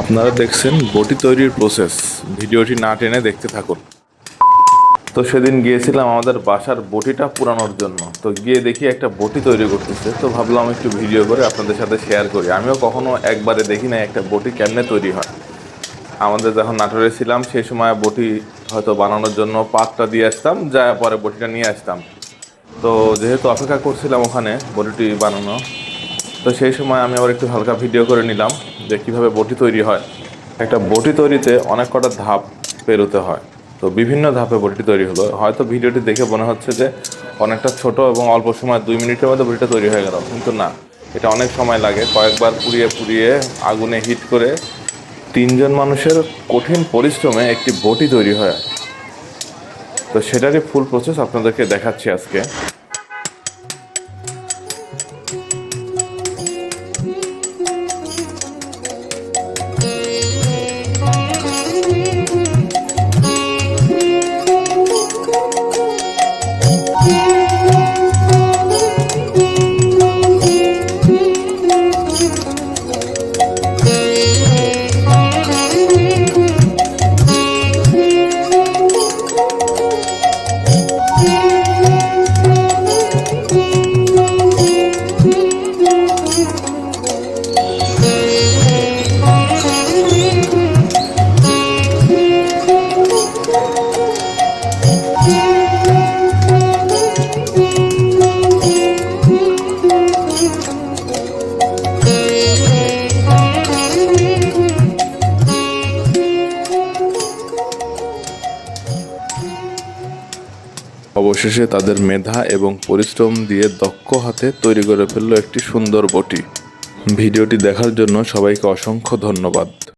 আপনারা দেখছেন বটি তৈরির প্রসেস ভিডিওটি না টেনে দেখতে থাকুন। তো সেদিন গিয়েছিলাম আমাদের বাসার বটিটা পুরানোর জন্য। তো গিয়ে দেখি একটা বটি তৈরি করতেছে। তো ভাবলাম একটু ভিডিও করে আপনাদের সাথে শেয়ার করি। আমিও কখনো একবারে দেখি না একটা বটি কেমনে তৈরি হয়। আমাদের যখন নাটোরে ছিলাম, সেই সময় বটি হয়তো বানানোর জন্য পাতটা দিয়ে আসতাম, যা পরে বটিটা নিয়ে আসতাম। তো যেহেতু অপেক্ষা করছিলাম ওখানে বটিটি বানানো তো সেই সময় আমি আবার একটু হালকা ভিডিও করে নিলাম যে কীভাবে বটি তৈরি হয়। একটা বটি তৈরিতে অনেক কটা ধাপ পেরোতে হয়। তো বিভিন্ন ধাপে বটিটি তৈরি হলো। হয়তো ভিডিওটি দেখে মনে হচ্ছে যে অনেকটা ছোট এবং অল্প সময় দুই মিনিটের মধ্যে বটিটা তৈরি হয়ে গেল। কিন্তু না, এটা অনেক সময় লাগে। কয়েকবার পুড়িয়ে পুড়িয়ে আগুনে হিট করে তিনজন মানুষের কঠিন পরিশ্রমে একটি বটি তৈরি হয়। তো সেটারই ফুল প্রসেস আপনাদেরকে দেখাচ্ছি আজকে। অবশেষে তাদের মেধা এবং পরিশ্রম দিয়ে দক্ষ হাতে তৈরি করে ফেলল একটি সুন্দর বটি। ভিডিওটি দেখার জন্য সবাইকে অসংখ্য ধন্যবাদ।